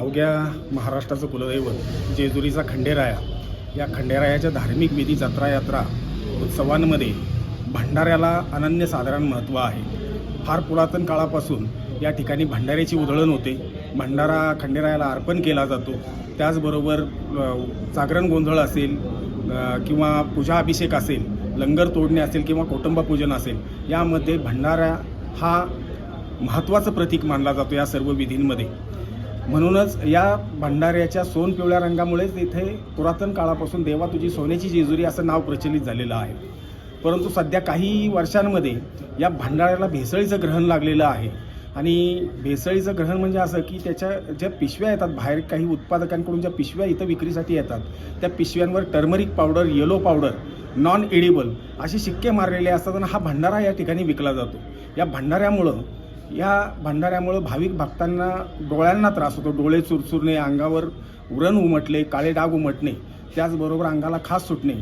अवघ्या महाराष्ट्राचं कुलदैवत जेजुरीचा खंडेराया. या खंडेरायाच्या धार्मिक विधी जत्रा यात्रा उत्सवांमध्ये भंडाऱ्याला अनन्यसाधारण महत्त्व आहे. फार पुरातन काळापासून या ठिकाणी भंडाऱ्याची उधळण होते. भंडारा खंडेरायाला अर्पण केला जातो. त्याचबरोबर जागरण गोंधळ असेल किंवा पूजा अभिषेक असेल लंगर तोडणे असेल किंवा कुटुंबपूजन असेल यामध्ये भंडारा हा महत्त्वाचं प्रतीक मानला जातो या सर्व विधींमध्ये. म्हणूनच या भंडाऱ्याच्या सोन पिवळ्या रंगामुळेच इथे पुरातन काळापासून देवा तुझी सोन्याची जेजुरी असं नाव प्रचलित झालेलं आहे. परंतु सध्या काही वर्षांमध्ये या भंडाऱ्याला भेसळीचं ग्रहण लागलेलं आहे. आणि भेसळीचं ग्रहण म्हणजे असं की त्याच्या ज्या पिशव्या येतात बाहेर काही उत्पादकांकडून ज्या पिशव्या इथं विक्रीसाठी येतात त्या पिशव्यांवर turmeric powder yellow powder non edible असे शिक्के मारलेले असतात आणि हा भंडारा या ठिकाणी विकला जातो. या भंडाऱ्यामुळं या भंडाऱ्यामुळं भाविक भक्तांना डोळ्यांना त्रास होतो. डोळे चुरचुरणे अंगावर उरण उमटले काळे डाग उमटणे त्याचबरोबर अंगाला खास सुटणे.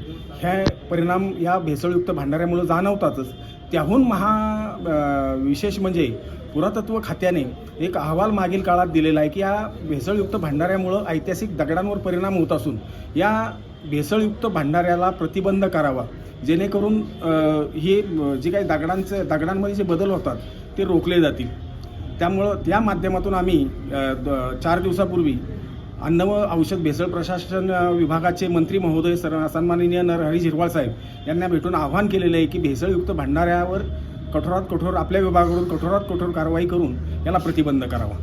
ह्या परिणाम या भेसळयुक्त भांडाऱ्यामुळं जाणवतातच. त्याहून महा विशेष म्हणजे पुरातत्व खात्याने एक अहवाल मागील काळात दिलेला आहे की या भेसळयुक्त भांडाऱ्यामुळं ऐतिहासिक दगडांवर परिणाम होत असून या भेसळयुक्त भांडाऱ्याला प्रतिबंध करावा. जेणेकरून हे जे काही दगडांचे दगडांमध्ये जे बदल होतात ते रोखले जातील. त्यामुळं त्या माध्यमातून आम्ही द- चार दिवसापूर्वी अन्न व औषध भेसळ प्रशासन विभागाचे मंत्री महोदय सर सन्माननीय नरहरी झिरवाळ साहेब यांना भेटून आव्हान केलेलं आहे की भेसळयुक्त भांडाऱ्यावर कठोरात कठोर आपल्या विभागाकडून कठोरात कठोर कारवाई करून याला प्रतिबंध करावा.